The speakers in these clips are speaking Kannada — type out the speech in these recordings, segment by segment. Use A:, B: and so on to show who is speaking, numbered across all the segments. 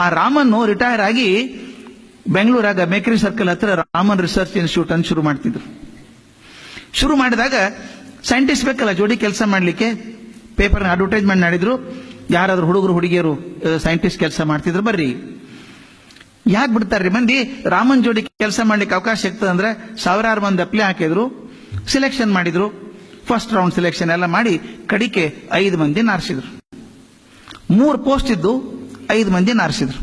A: ಆ ರಾಮನ್ನು ರಿಟೈರ್ ಆಗಿ ಬೆಂಗಳೂರಾಗ ಮೇಕರಿ ಸರ್ಕಲ್ ಹತ್ರ ರಾಮನ್ ರಿಸರ್ಚ್ ಇನ್ಸ್ಟಿಟ್ಯೂಟ್ ಅಂತ ಶುರು ಮಾಡ್ತಿದ್ರು. ಶುರು ಮಾಡಿದಾಗ ಸೈಂಟಿಸ್ಟ್ ಬೇಕಲ್ಲ, ಜೋಡಿ ಕೆಲಸ ಮಾಡಲಿಕ್ಕೆ ಪೇಪರ್ನ ಅಡ್ವರ್ಟೈಸ್ಮೆಂಟ್ ಮಾಡಿದ್ರು. ಯಾರಾದ್ರೂ ಹುಡುಗರು, ಹುಡುಗಿಯರು ಸೈಂಟಿಸ್ಟ್ ಕೆಲಸ ಮಾಡ್ತಿದ್ರು, ಬರ್ರಿ. ಯಾಕೆ ಬಿಡ್ತಾರ್ರಿ? ಮಂದಿ ರಾಮನ್ ಜೋಡಿ ಕೆಲಸ ಮಾಡ್ಲಿಕ್ಕೆ ಅವಕಾಶ ಸಿಗ್ತದೆ ಅಂದ್ರೆ ಸಾವಿರಾರು ಮಂದಿ ಅಪ್ಲೈ ಹಾಕಿದ್ರು ಸಿಲೆಕ್ಷನ್ ಮಾಡಿದ್ರು. ಫಸ್ಟ್ ರೌಂಡ್ ಸಿಲೆಕ್ಷನ್ ಎಲ್ಲ ಮಾಡಿ ಕಡಿಕೆ ಐದು ಮಂದಿ ನಾರಿಸಿದ್ರು ಮೂರು ಪೋಸ್ಟ್ ಇದ್ದು ಐದು ಮಂದಿ ನಾರಿಸಿದ್ರು.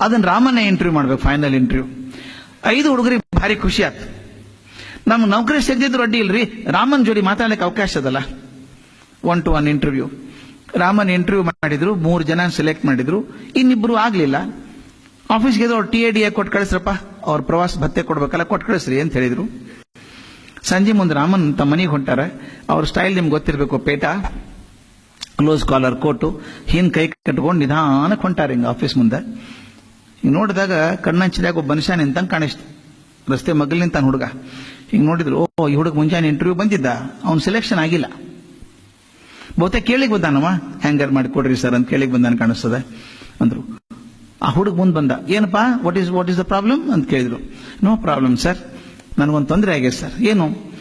A: ಅದನ್ನ ರಾಮನ ಇಂಟರ್ವ್ಯೂ ಮಾಡ್ಬೇಕು ಫೈನಲ್ ಇಂಟರ್ವ್ಯೂ ಐದು ಹುಡುಗರಿಗೆ ಭಾರಿ ಖುಷಿ ಆಯ್ತು. ನಮ್ಮ ನೌಕರಿ ಸಿಗದಿದ್ರು ಅಡ್ಡಿ ಇಲ್ರಿ, ರಾಮನ್ ಜೋಡಿ ಮಾತಾಡ್ಲಿಕ್ಕೆ ಅವಕಾಶ ಅದಲ್ಲ. One to one interview Raman interview ಮಾಡಿದ್ರು, ಮೂರು ಜನ ಸೆಲೆಕ್ಟ್ ಮಾಡಿದ್ರು. ಇನ್ನಿಬ್ರು ಆಗಲಿಲ್ಲ. ಆಫೀಸ್ಗೆ ಅವ್ರು ಟಿ ಎ ಡಿ ಎ ಕೊಟ್ಟು ಕಳಿಸ್ರಪ್ಪ, ಅವ್ರ ಪ್ರವಾಸ ಭತ್ತೆ ಕೊಡ್ಬೇಕಲ್ಲ ಕೊಟ್ಟು ಕಳಿಸ್ರಿ ಅಂತ ಹೇಳಿದ್ರು. ಸಂಜೆ ಮುಂದೆ ರಾಮನ್ ತಮ್ಮ ಮನೆಗೆ ಹೊಂಟಾರ. ಅವ್ರ ಸ್ಟೈಲ್ ನಿಮ್ಗೆ ಗೊತ್ತಿರಬೇಕು ಪೇಟ. ಕ್ಲೋಸ್ ಕಾಲರ್ ಕೋಟು ಹಿಂದ್ ಕೈ ಕಟ್ಕೊಂಡು ನಿಧಾನಕ್ಕೆ ಹೊಂಟಾರೆ ಹಿಂಗೆ ಆಫೀಸ್ ಮುಂದೆ. ಹಿಂಗೆ ನೋಡಿದಾಗ ಕಣ್ಣಂಚಿದಾಗ ಒಬ್ಬ ಮನುಷ್ಯ ನಿಂತಂಗೆ ಕಾಣಿಸ್ತು. ರಸ್ತೆ ಮಗಲ್ ನಿಂತಾನ ಹುಡುಗ. ಹಿಂಗೆ ನೋಡಿದ್ರು, ಓ, ಈ ಹುಡುಗ ಮುಂಜಾನೆ ಇಂಟರ್ವ್ಯೂ ಬಂದಿದ್ದ, ಅವ್ನ ಸೆಲೆಕ್ಷನ್ ಆಗಿಲ್ಲ. ಬಹುತೇಕ ಕೇಳಿಗೆ ಬಂದಾನವ ಹ್ಯಾಂಗರ್ ಮಾಡಿ ಕೊಡ್ರಿ ಸರ್ ಅಂತ ಕೇಳಿಗೆ ಬಂದಾನ ಕಾಣಿಸ್ತದೆ ಅಂದ್ರು. ಆ ಹುಡುಗ ಮುಂದೆ ಬಂದ, ಏನಪ್ಪಾ what is what is the problem ಅಂತ ಕೇಳಿದ್ರು. ನೋ ಪ್ರಾಬ್ಲಮ್ ಸರ್ ನನಗೊಂದು ತೊಂದರೆ ಆಗಿದೆ ಸರ್ ಏನು?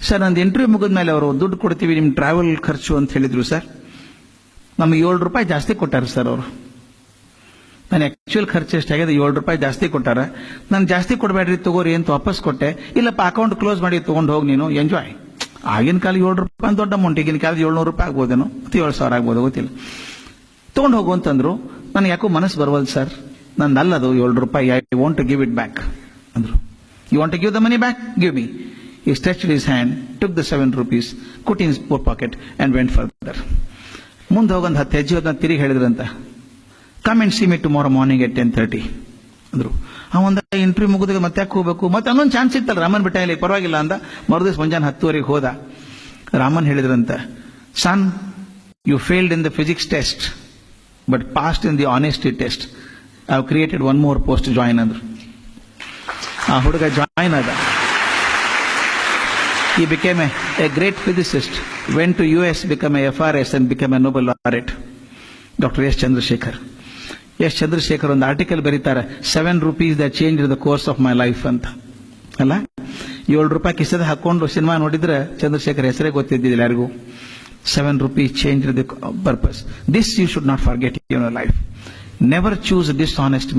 A: ಸರ್ ನಂದು ಇಂಟರ್ವ್ಯೂ ಮುಗಿದ ಮೇಲೆ ಅವರು ದುಡ್ಡು ಕೊಡ್ತೀವಿ ನಿಮ್ಮ ಟ್ರಾವೆಲ್ ಖರ್ಚು ಅಂತ ಹೇಳಿದ್ರು ಸರ್ ನಮಗೆ ಏಳು ರೂಪಾಯಿ ಜಾಸ್ತಿ ಕೊಟ್ಟಾರೆ ಸರ್ ಅವರು. ನಾನು ಆ್ಯಕ್ಚುಯಲ್ ಖರ್ಚು ಎಷ್ಟಾಗಿದೆ ಏಳು ರೂಪಾಯಿ ಜಾಸ್ತಿ ಕೊಟ್ಟಾರೆ. ನಾನು ಜಾಸ್ತಿ ಕೊಡಬೇಡ್ರಿ ತಗೋರಿ ಅಂತ ವಾಪಸ್ ಕೊಟ್ಟೆ. ಇಲ್ಲಪ್ಪ ಅಕೌಂಟ್ ಕ್ಲೋಸ್ ಮಾಡಿ ತೊಗೊಂಡು ಹೋಗಿ ನೀನು. ಎಂಜಾಯ್ ಆಗಿನ ಕಾಲ ಏಳು ರೂಪಾಯಿ ದೊಡ್ಡ ಅಮೌಂಟ್ ಈಗಿನ ಕಾಲದ ಏಳ್ನೂರು ರೂಪಾಯಿ ಆಗ್ಬೋದೇನೋ? ಅಥವಾ ಏಳು ಸಾವಿರ ಆಗ್ಬೋದು, ಗೊತ್ತಿಲ್ಲ. ತೊಗೊಂಡು ಹೋಗು ಅಂತಂದ್ರು. ನನಗೆ ಯಾಕೋ ಮನಸ್ಸು ಬರವಲ್ದು ಸರ್. ನಂದು ಅಲ್ಲದು ಏಳು ರೂಪಾಯಿ. I want to give it back ಅಂದ್ರು. You want to give the money back give me he stretch his hand took the seven rupees put in poor pocket and went further ಮುಂದೆ ಹೋಗೊಂದು ಹತ್ತು ಹೆಜ್ಜೆ ಹೋದ ತಿರುಗಿ ಹೇಳಿದ್ರಂತ. Come and see me tomorrow morning at ten thirty ಅಂದ್ರು. ಒಂದು ಇಂಟರ್ವ್ಯೂ ಮುಗಿದಾಗ ಮತ್ತೆ ಯಾಕೆ ಹೋಗ್ಬೇಕು? ಮತ್ತೆ ಅನ್ನೊಂದು ಚಾನ್ಸ್ ಇತ್ತಲ್ಲ, ರಾಮನ್ ಬಿಟ್ಟ ಇಲ್ಲಿ ಪರವಾಗಿಲ್ಲ ಅಂದ. ಮರುದಿವಸ ಮುಂಜಾನೆ ಹತ್ತುವರೆಗೆ ಹೋದ. Raman ಹೇಳಿದ್ರಂತ son you failed in the physics test but passed in the honesty test I created one more post join ಅಂದ್ರು. ಆ ಹುಡುಗ ಜಾಯಿನ್ ಆದ. He became a great physicist went to US, became a FRS and became a Nobel laureate. Doctor S Chandrasekhar S Chandrasekhar ಒಂದು ಆರ್ಟಿಕಲ್ ಬರೀತಾರೆ seven rupees the change the course of my life ಅಂತ. ಅಲ್ಲ? ಏಳು ರೂಪಾಯಿ ಕಿಸದ ಹಾಕೊಂಡು ಸಿನಿಮಾ ನೋಡಿದ್ರೆ ಚಂದ್ರಶೇಖರ್ ಹೆಸರೇ ಗೊತ್ತಿದ್ದಿಲ್ಲ ಯಾರಿಗೂ seven rupees change the purpose this you should not forget your life never choose dishonest